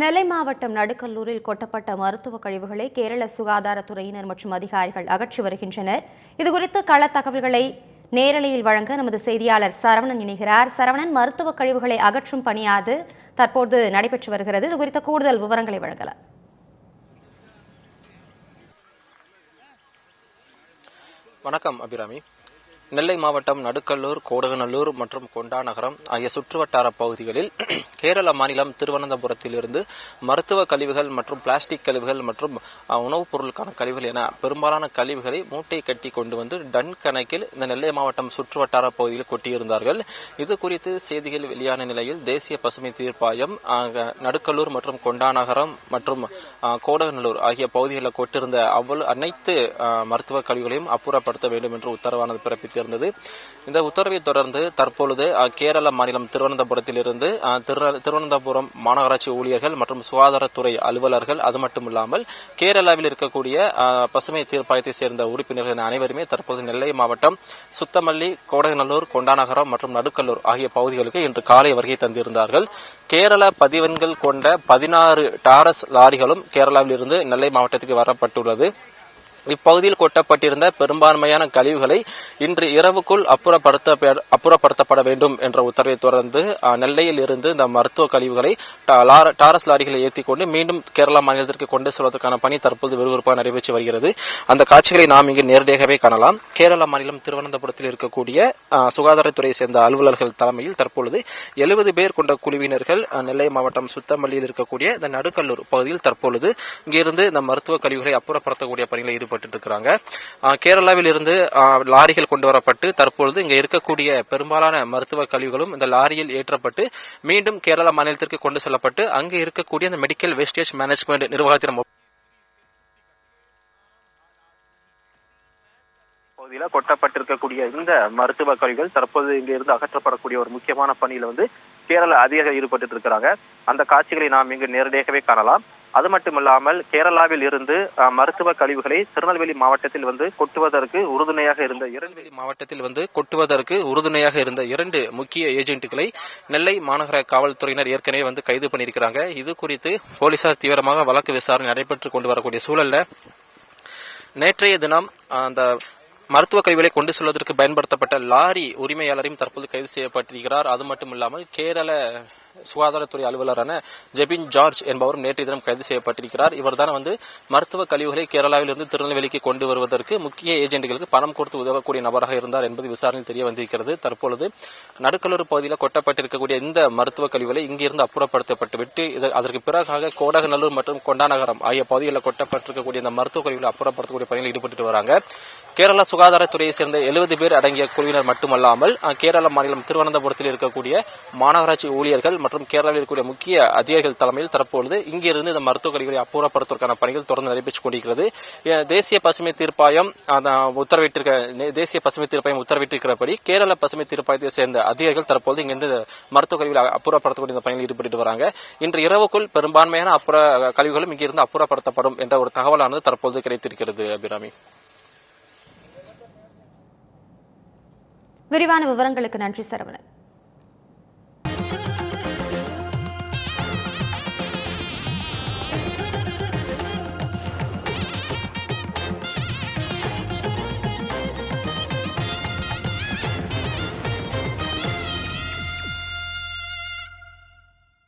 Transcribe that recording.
நெல்லை மாவட்டம் நடுக்கல்லூரில் கொட்டப்பட்ட மருத்துவ கழிவுகளை கேரள சுகாதாரத்துறையினர் மற்றும் அதிகாரிகள் அகற்றி வருகின்றனர். இதுகுறித்து கள தகவல்களை நேரலையில் வழங்க நமது செய்தியாளர் சரவணன் இணைகிறார். சரவணன் மருத்துவ கழிவுகளை அகற்றும் பணியாது தற்போது நடைபெற்று வருகிறது. இது குறித்த கூடுதல் விவரங்களை வழங்கலாம். வணக்கம் அபிராமி. நெல்லை மாவட்டம் நடுக்கல்லூர் கோடகநல்லூர் மற்றும் கொண்டாநகரம் ஆகிய சுற்றுவட்டார பகுதிகளில் கேரள மாநிலம் திருவனந்தபுரத்திலிருந்து மருத்துவ கழிவுகள் மற்றும் பிளாஸ்டிக் கழிவுகள் மற்றும் உணவுப் பொருளுக்கான கழிவுகள் என பெரும்பாலான கழிவுகளை மூட்டை கட்டி கொண்டு வந்து டன் கணக்கில் இந்த நெல்லை மாவட்டம் சுற்றுவட்டார பகுதியில் கொட்டியிருந்தார்கள். இது குறித்து செய்திகள் வெளியான நிலையில் தேசிய பசுமை தீர்ப்பாயம் நடுக்கல்லூர் மற்றும் கொண்டாநகரம் மற்றும் கோடகநல்லூர் ஆகிய பகுதிகளில் கொட்டிருந்த அவ்வளவு அனைத்து மருத்துவ கழிவுகளையும் அப்புறப்படுத்த வேண்டும் என்று உத்தரவானது பிறப்பித்து பிறப்பித்திருந்தது இந்த உத்தரவை தொடர்ந்து தற்பொழுது கேரள மாநிலம் திருவனந்தபுரத்திலிருந்து திருவனந்தபுரம் மாநகராட்சி ஊழியர்கள் மற்றும் சுகாதாரத்துறை அலுவலர்கள் அது மட்டுமில்லாமல் கேரளாவில் இருக்கக்கூடிய பசுமை தீர்ப்பாயத்தை சேர்ந்த உறுப்பினர்கள் அனைவருமே தற்போது நெல்லை மாவட்டம் சுத்தமல்லி கோடகநல்லூர் கொண்டாநகரம் மற்றும் நடுக்கல்லூர் ஆகிய பகுதிகளுக்கு இன்று காலை வருகை தந்திருந்தார்கள். கேரள பதிவெண்கள் கொண்ட பதினாறு டாரஸ் லாரிகளும் கேரளாவில் இருந்து நெல்லை மாவட்டத்துக்கு வரப்பட்டுள்ளது. இப்பகுதியில் கொட்டப்பட்டிருந்த பெரும்பான்மையான கழிவுகளை இன்று இரவுக்குள் அப்புறப்படுத்த அப்புறப்படுத்தப்பட வேண்டும் என்ற உத்தரவை தொடர்ந்து நெல்லையில் இருந்து இந்த மருத்துவ கழிவுகளை டா- லார- டாரஸ் லாரிகளை ஏற்றி கொண்டு மீண்டும் கேரளா மாநிலத்திற்கு கொண்டு செல்வதற்கான பணி தற்போது விறுவிறுப்பாக நடைபெற்று வருகிறது. அந்த காட்சிகளை நாம் இங்கு நேரடியாகவே காணலாம். கேரள மாநிலம் திருவனந்தபுரத்தில் இருக்கக்கூடிய சுகாதாரத்துறையை சேர்ந்த அலுவலர்கள் தலைமையில் தற்பொழுது எழுபது பேர் கொண்ட குழுவினர்கள் நெல்லை மாவட்டம் சுத்தமல்லியில் இருக்கக்கூடிய இந்த நடுக்கல்லூர் பகுதியில் தற்பொழுது இங்கிருந்து இந்த மருத்துவ கழிவுகளை அப்புறப்படுத்தக்கூடிய பணியில் ஈடுபட்டு இருக்கிறாங்க கேரளாவில் இருந்து லாரிகள் கொண்டு வரப்பட்டு தற்பொழுது இங்க இருக்கக்கூடிய பெரும்பாலான மருத்துவ கழிவுகளும் இந்த லாரியில் ஏற்றப்பட்டு மீண்டும் கேரள மாநிலத்திற்கு கொண்டு செல்லப்பட்டு அங்கு இருக்கக்கூடிய அந்த மெடிக்கல் வேஸ்டேஜ் மேனேஜ்மெண்ட் நிர்வாகத்திடம் பகுதியில் கொட்டப்பட்டிருக்கக்கூடிய இந்த மருத்துவ கழிவுகள் தற்போது இங்கிருந்து அகற்றப்படக்கூடிய ஒரு முக்கியமான பணியில வந்து கேரள அதிகாரிகள் ஈடுபட்டு இருக்கிறாங்க அந்த காட்சிகளை நாம் இங்கு நேரடியாகவே காணலாம். அது மட்டுமில்லாமல் கேரளாவில் இருந்து மருத்துவ கழிவுகளை திருநெல்வேலி மாவட்டத்தில் வந்து கொட்டுவதற்கு உறுதுணையாக இருந்த இரண்டு மாவட்டத்தில் வந்து கொட்டுவதற்கு உறுதுணையாக இருந்த இரண்டு முக்கிய ஏஜென்ட்டுகளை நெல்லை மாநகர காவல்துறையினர் ஏற்கனவே வந்து கைது பண்ணியிருக்கிறாங்க. இது குறித்து போலீசார் தீவிரமாக வழக்கு விசாரணை நடைபெற்று கொண்டு வரக்கூடிய சூழல்ல நேற்றைய தினம் அந்த மருத்துவ கழிவுகளை கொண்டு செல்வதற்கு பயன்படுத்தப்பட்ட லாரி உரிமையாளரையும் தற்போது கைது செய்யப்பட்டிருக்கிறார். அது மட்டுமில்லாமல் கேரள சுகாதாரத்துறை அலுவலரான ஜெபின் ஜார்ஜ் என்பவரும் நேற்று தினம் கைது செய்யப்பட்டிருக்கிறார். இவர்தான் வந்து மருத்துவ கழிவுகளை கேரளாவிலிருந்து திருநெல்வேலிக்கு கொண்டு வருவதற்கு முக்கிய ஏஜென்ட்களுக்கு பணம் கொடுத்து உதவக்கூடிய நபராக இருந்தார் என்பது விசாரணையில் தெரிய வந்திருக்கிறது. தற்பொழுது நடுக்கலூர் பகுதியில் கொட்டப்பட்டிருக்கக்கூடிய இந்த மருத்துவ கழிவுகளை இங்கிருந்து அப்புறப்படுத்தப்பட்டுவிட்டு அதற்கு பிறகாக கோடகநல்லூர் மற்றும் கொண்டாநகரம் ஆகிய பகுதிகளில் கொட்டப்பட்டிருக்கக்கூடிய இந்த மருத்துவ கழிவுகளை அப்புறப்படுத்தக்கூடிய பணியில் ஈடுபட்டு வராங்க. கேரள சுகாதாரத்துறையை சேர்ந்த எழுபது பேர் அடங்கிய குழுவினர் மட்டுமல்லாமல் கேரள மாநிலம் திருவனந்தபுரத்தில் இருக்கக்கூடிய மாநகராட்சி ஊழியர்கள் மற்றும் கேரளாவில் இருக்கக்கூடிய முக்கிய அதிகாரிகள் தலைமையில் தற்பொழுது இங்கிருந்து இந்த மருத்துவ கழிவுகளை அப்புறப்படுத்துவதற்கான பணிகள் தொடர்ந்து நடைபெற்றுக் கொண்டிருக்கிறது. தேசிய பசுமை தீர்ப்பாயம் உத்தரவிட்டிருக்க தேசிய பசுமை தீர்ப்பாயம் உத்தரவிட்டிருக்கிறபடி கேரள பசுமை தீர்ப்பாயத்தை சேர்ந்த அதிகாரிகள் தற்போது இங்கிருந்து மருத்துவ கழிவுகளை அப்புறப்படுத்தக்கூடிய இந்த பணியில் ஈடுபட்டு வராங்க. இன்று இரவுக்குள் பெரும்பான்மையான அப்புற கழிவுகளும் இங்கிருந்து அப்புறப்படுத்தப்படும் என்ற ஒரு தகவலானது தற்போது கிடைத்திருக்கிறது அபிராமி. விரிவான விவரங்களுக்கு நன்றி சரவணன்.